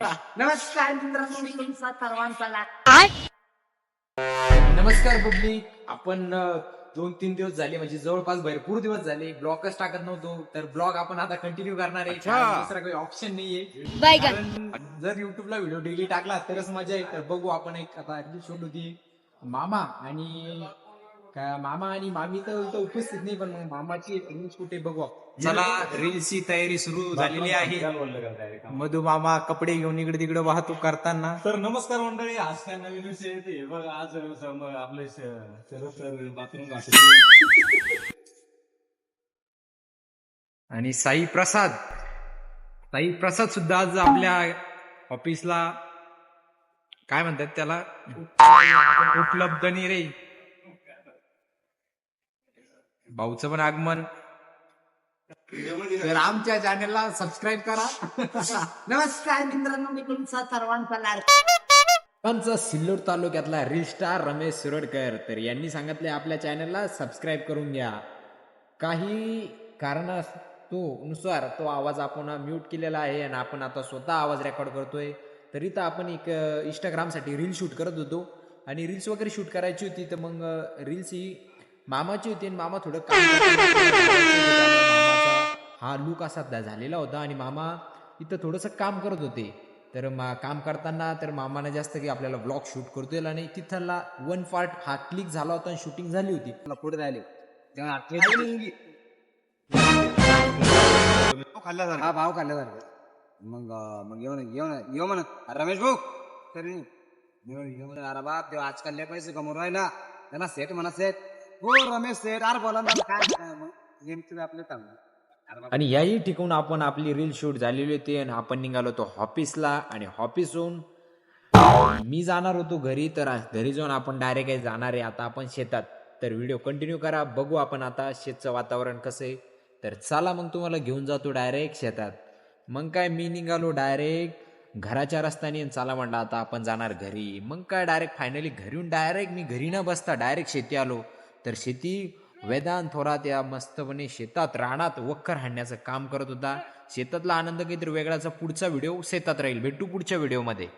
नमस्कार मित्रांनो मी तुमचा सर्वांचा नमस्कार पब्लिक. आपण दोन तीन दिवस झाले म्हणजे जवळपास भरपूर दिवस झाले. ब्लॉगच टाकत नव्हतो. तर ब्लॉग आपण आता कंटिन्यू करणार आहे. दुसरा काही ऑप्शन नाहीये. कारण जर युट्यूबला व्हिडिओ डेली टाकला तरच मजा येईल तर बघू आपण एक आता शूट होती मामा आणि का मामा आणि मामी तर इथं उपस्थित नाही पण मग मामाची रील्स कुठे बघू चला रील्सची तयारी सुरू झालेली आहे. मधू मामा कपडे घेऊन इकडे तिकडे वाहतूक करताना. तर नमस्कार मंडळी. आज काय नवीन विषय येते बघ आज आपले शरद सर बाथरूम आणि साई प्रसाद. साई प्रसाद सुद्धा आज आपल्या ऑफिसला काय म्हणतात त्याला? उपलब्ध नाही रे. भाऊचं पण आगमन. तर आमच्या चॅनलला सबस्क्राईब करा. नमस्कार मित्रांनो मी तुमचा सर्वांचा लाड. पंच सिल्लोड तालुक्यातला रील स्टार रमेश सुरडकर तर यांनी सांगितले आपल्या चॅनलला सबस्क्राईब करून घ्या. काही कारणास्तो नुसार तो आवाज आपण म्यूट केलेला आहे आणि आपण आता स्वतः आवाज रेकॉर्ड करतोय. तर इथं आपण एक इंस्टाग्रामसाठी रील शूट करत होतो. आणि रील्स वगैरे शूट करायची होती तर मग रील्स ही मामाची होती आणि मामा थोडं काम मामाचा हा लुक असा दा- झालेला होता आणि मामा इथं थोडंसं काम करत होते. तर मा काम करताना तर मामाने जास्त की आपल्याला ब्लॉग शूट करतोय आणि तिथला वन पार्ट हा क्लिक झाला होता आणि शूटिंग झाली होती. पुढे राहिले हा भाव खाल्ला जाणार मग मग येऊ ना येऊ ना येऊ म्हणा. रमेश भाऊ. तरी अरे बाप देव आजकाल लय पैसे कमवून राहिला. त्यांना सेट म्हणा सेट हो रमेश सेठ अरे बोला ना काय काय मग गेम तुम्ही आणि याही ठिकाण आपण आपली रील शूट झालेली होती आणि आपण निघालो होतो ऑफिसला आणि ऑफिसहून मी जाणार होतो घरी तर घरी जाऊन आपण डायरेक्ट जाणार आहे. आता आपण शेतात. तर व्हिडिओ कंटिन्यू करा. बघू आपण आता शेतचं वातावरण कसं आहे. तर चला मग तुम्हाला घेऊन जातो डायरेक्ट शेतात. मग काय मी निघालो डायरेक्ट घराच्या रस्त्याने चला म्हणला आता आपण जाणार घरी. मग काय डायरेक्ट फायनली घरी डायरेक्ट मी घरी न बसता डायरेक्ट शेती आलो. तर शेती वेदांत थोरात या मस्तपणे शेतात रानात वखर हाणण्याचं काम करत होता. शेतातला आनंद काहीतरी वेगळाचा पुढचा व्हिडिओ शेतात राहील. भेटू पुढच्या व्हिडिओमध्ये.